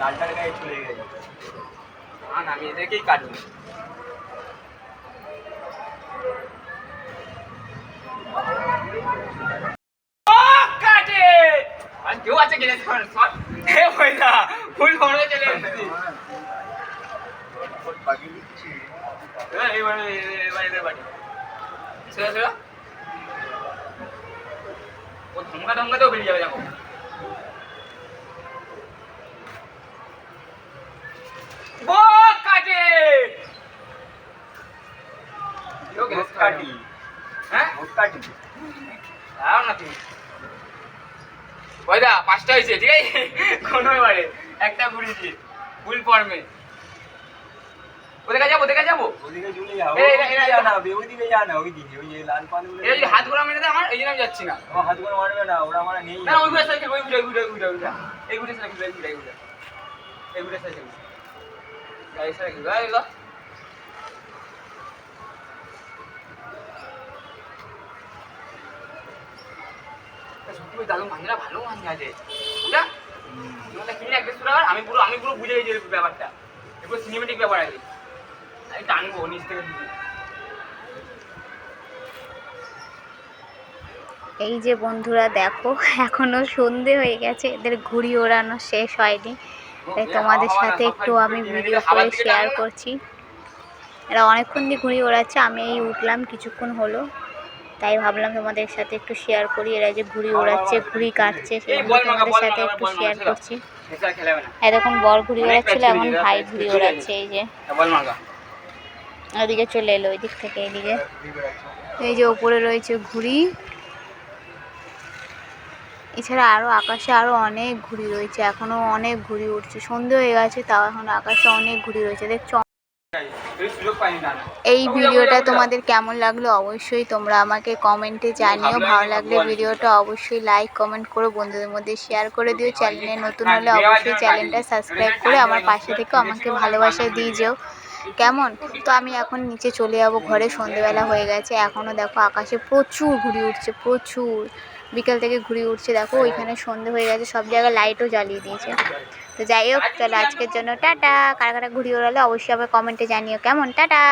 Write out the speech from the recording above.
লালটার চলে না আমি এদেরকেই কাটবো। কেউ আছে ফুল ফোনে চলে এসেছি। এবার ও ধমকা ধমকাতেও বেরিয়ে যাবে, দেখো ও কাটে কেউ গ্যাস কাটি হ্যাঁ? ভোট কাটি না তুমি। ওই দা পাঁচটা হয়েছে ঠিক আছে? কোনো এবারে। একটা ঘুরিয়েছি। ফুল ফর্মে ওদের যাব? ওদের যাব? ওদিকে চলে যাও। এই, এই, এই, ওইদিকে যা না বে, ওইদিকে যা না ওইদিকে ওই লাল পানগুলো এই হাত ঘোরা মেরে আমার এই জন্য আমি যাচ্ছি না। আমার হাত করে মারবে না ওরা আমার নেই। না ওই ঘুরে সাইকেল ওই ঘুরে ঘুরে ঘুরে ঘুরে। এই ঘুরে সাইকেল এই ঘুরে এই ঘুরে এই ঘুরে। সাইকেল গাড়ি সাইকেল গাড়ি ভালো আছে। কিনে এক দেড়শো টাকার আমি পুরো আমি পুরো বুঝে গেছি ব্যাপারটা। সিনেমেটিক ব্যাপার আছে। আমি টানবো নিচ থেকে। এই যে বন্ধুরা দেখো এখনও সন্ধে হয়ে গেছে। এদের ঘুড়ি ওড়ানো শেষ হয়নি। তাই তোমাদের সাথে একটু আমি ভিডিও করে শেয়ার করছি। এরা অনেকক্ষণ দিয়ে ঘুড়ি ওড়াচ্ছে আমি এই উঠলাম কিছুক্ষণ হলো। তাই ভাবলাম তোমাদের সাথে একটু শেয়ার করি এরা যে ঘুড়ি ওড়াচ্ছে ঘুড়ি কাটছে সেগুলো তোমাদের সাথে একটু শেয়ার করছি এতক্ষণ বর ঘুড়ি ওড়াচ্ছিল এখন ভাই ঘুড়ি ওড়াচ্ছে এই যে ওদিকে চলে এলো ওই দিক থেকে এইদিকে এই যে ওপরে রয়েছে ঘুড়ি এছাড়া আরও আকাশে আরও অনেক ঘুড়ি রয়েছে এখনও অনেক ঘুড়ি উঠছে সন্ধে হয়ে গেছে তাও এখন আকাশে অনেক ঘুড়ি রয়েছে দেখছ এই ভিডিওটা তোমাদের কেমন লাগল অবশ্যই তোমরা আমাকে কমেন্টে জানিও। ভালো লাগলে ভিডিওটা অবশ্যই লাইক কমেন্ট করো বন্ধুদের মধ্যে শেয়ার করে দিও। চ্যানেলে নতুন হলে অবশ্যই চ্যানেলটা সাবস্ক্রাইব করে আমার পাশে থেকে আমাকে ভালোবাসা দিয়ে যেও। কেমন? তো আমি এখন নিচে চলে যাব ঘরে সন্ধেবেলা হয়ে গেছে। এখনও দেখো আকাশে প্রচুর ঘুড়ি উঠছে প্রচুর। বিকেল থেকে ঘুরে উঠছে, দেখো ওইখানে সন্ধে হয়ে গেছে, সব জায়গায় লাইটও জ্বালিয়ে দিয়েছে। তো যাই হোক তাহলে আজকের জন্য টাটা। কারা কারা ঘুরিয়ে ওড়ালে অবশ্যই আবার কমেন্টে জানিও। কেমন? টাটা!